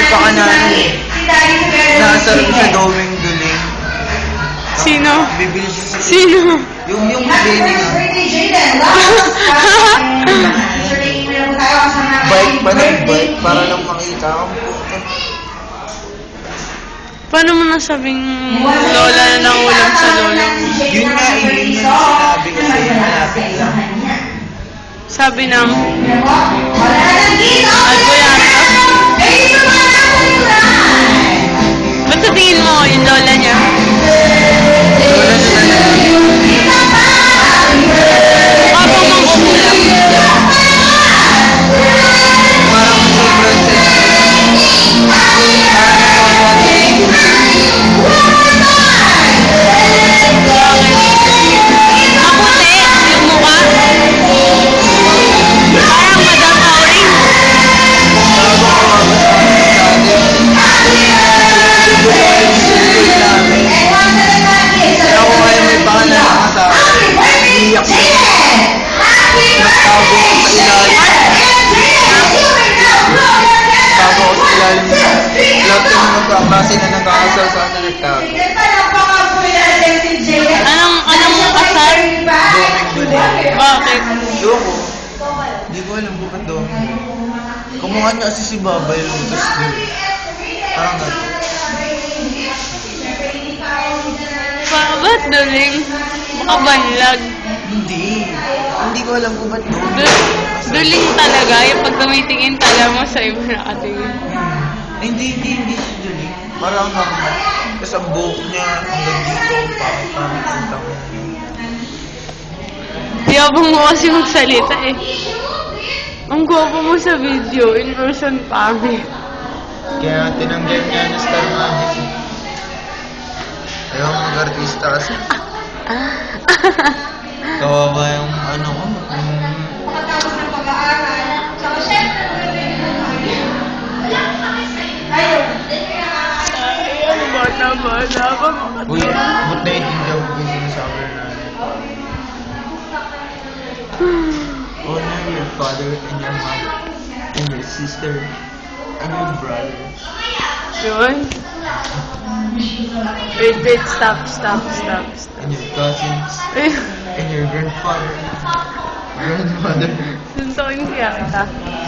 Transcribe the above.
may pakanano eh. Nasa rin sa Doming Duling. Sino? Bibili siya sa... Sino? Yung, yung nga. Bike pa ng bike para lang makita puto. Paano mo nasabing lola na nangulam sa lola mo? Yun nga yun yung sinabi ko sa'yo. Malapit lang. Sabi ng... Alboyata. Ba't Iiyak ko. Nagtago ko sa ilalim. Tago ko sa ilalim. Lahat ng mga kaklase na nagkakasal sa akin nagtago. Anong, anong kasal? Bakit? Loko. Hindi ko alam ba't Doming. Kumuha niya kasi si Babay Lotus doon. Parang gato. Pa, ba't duling? Baka banlag. Hindi. Hindi ko alam kung ba't. Du- duling talaga. Yung pag tumitingin talaga mo sa iba nakatingin. Eh, Hindi, hindi, hindi siya Duling. Parang normal. Tapos ang buhok niya hanggang dito. Parang parang ang tamo. Yabang mo kasi magsalita eh. Ang gwapo mo sa video. In person, pangit. Kaya tinanggal niya na Star Magic. Ayaw mag-artista kasi. Bata-bata. Uy, ba't naiintindihan ko yung sinasabi na Honor your father and your mother, and your sister, and your brother. Yun. Wait, wait. Stop, stop, stop, stop. and your cousins, Eh, and your grandfather, grandmother, suntukin kaya kita.